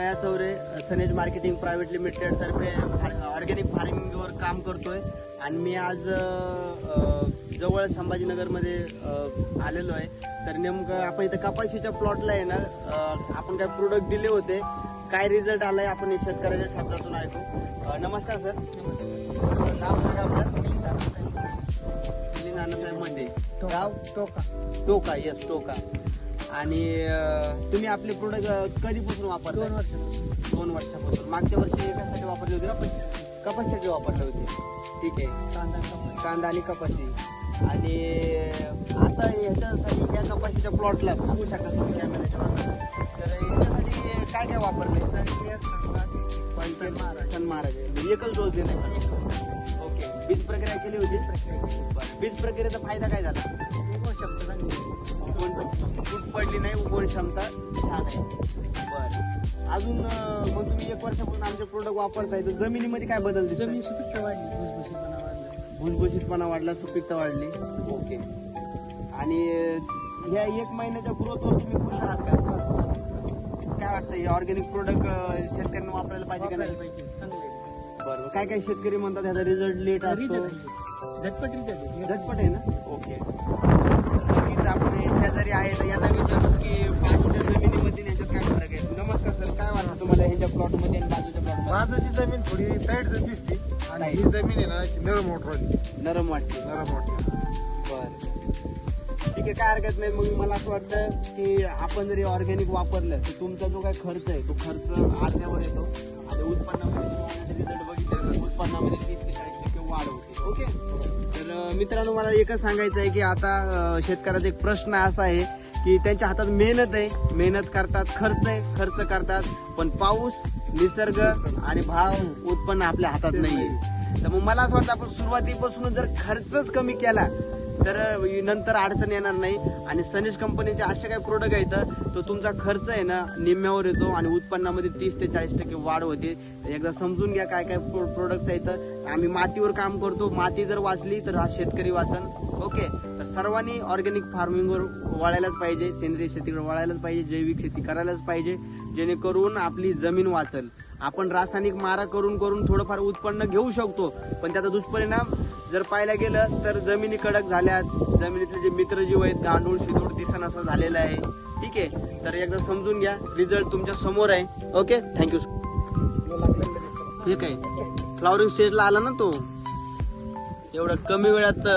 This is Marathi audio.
Daya Chaure Sanej marketing private limited तर्फे ऑर्गॅनिक फार्मिंगवर काम करतोय. आणि मी आज जवळ संभाजीनगरमध्ये आलेलो आहे. तर नेमकं आपण इथं कपाशीच्या प्लॉटला आहे ना आपण काय प्रोडक्ट दिले होते काय रिझल्ट आलाय आपण शेतकऱ्याच्या शब्दातून ऐकू. नमस्कार सर. नाव सांगा आपलं. नानासाहेबमध्ये गाव? टोका. टोका येस टोका. आणि तुम्ही आपले प्रोडक्ट कधीपासून वापरता दोन वर्ष दोन वर्षापासून. मागच्या वर्षी कशासाठी वापरले होते कपाशीसाठी वापरले होते. ठीक आहे. कांदा. कांदा आणि कपाशी. आणि आता ह्याच्यासाठी या कपाशीच्या प्लॉटला बघू शकता तुम्ही कॅमेऱ्याच्या तर याच्यासाठी काय काय वापरले सन महाराज. म्हणजे एकच डोस दिले ओके. बीज प्रक्रिया केली होती? बरं. बीज प्रक्रियेचा फायदा काय झाला? उगवण पडली नाही उगवण क्षमता छान आहे. बर. अजून अं, मग तुम्ही एक वर्षापासून आमचे प्रोडक्ट वापरताय तर जमिनीमध्ये काय बदल दिसतोय? जमीन सुपीकता वाढली भुसभुशीतपणा वाढला. भुसभुशीतपणा वाढला सुपीकता वाढली. ओके. आणि अं, ह्या एक महिन्याच्या ग्रोथवर तुम्ही खुश आहात का? काय वाटतं हे ऑर्गॅनिक प्रोडक्ट शेतकऱ्यांना वापरायला पाहिजे का वापरायला नाही? पाहिजे चांगलं आहे. बरं काय काय शेतकरी म्हणतात ह्याचा रिझल्ट लेट असतो? आहे. झटपट रिझल्ट आहे. झटपट आहे ना? ओके. आहे तर यांना विचारू की बाजूच्या जमिनीमध्ये आणि ह्याच्यात काय फरक आहे? नमस्कार सर काय वाटतं तुम्हाला ह्याच्या प्लॉटमध्ये आणि बाजूच्या प्लॉट बाजूची जमीन थोडी टाईट दिसते आणि. ही जमीन आहे ना अशी नरम वाटली. नरम वाटते नरम वाटली. बर. ठीक आहे काय हरकत नाही. मग मला असं वाटतं की आपण जरी ऑर्गॅनिक वापरलं तर तुमचा जो काय खर्च आहे तो खर्च अर्ध्यावर येतो. आणि उत्पन्नामध्ये रिझल्ट बघितलं तर उत्पन्नामध्ये तीस ते चाळीस टक्के वाढ होते. ओके? मित्रांनो मला एकच सांगायचं आहे की आता शेतकऱ्याचा एक प्रश्न असा आहे की त्यांच्या हातात मेहनत आहे. मेहनत करतात खर्च आहे खर्च करतात पण पाऊस निसर्ग आणि भाव उत्पन्न आपल्या हातात नाहीये. तर मग मला असं वाटतं आपण सुरुवातीपासून जर खर्चच कमी केला तर नंतर अडचण येणार नाही. आणि सनेश कंपनीचे असे काही प्रोडक्ट आहेत तो तुमचा खर्च आहे ना निम्म्यावर येतो आणि उत्पन्नामध्ये तीस ते चाळीस टक्के वाढ होते. एकदा समजून घ्या काय काय प्रोडक्ट्स आहेत. आम्ही मातीवर काम करतो. माती जर वाचली तर हा शेतकरी वाचन. ओके तर सर्वांनी ऑर्गॅनिक फार्मिंगवर वळायलाच पाहिजे. सेंद्रिय शेतीकडे वळायलाच पाहिजे. जैविक शेती करायलाच पाहिजे. जेणेकरून आपली जमीन वाचल. आपण रासायनिक मारा करून करून थोडंफार उत्पन्न घेऊ शकतो. पण त्याचा दुष्परिणाम जर पाहायला गेलं तर जमिनी कडक झाल्यात. जमिनीतले जे मित्रजीव आहेत गांडूळ शिदूळ दिसन असं झालेलं आहे. ठीक आहे? तर एकदा समजून घ्या. रिझल्ट तुमच्यासमोर आहे. ओके थँक्यू ठीक आहे. फ्लॉवरिंग स्टेजला आला ना तो? एवढं कमी वेळात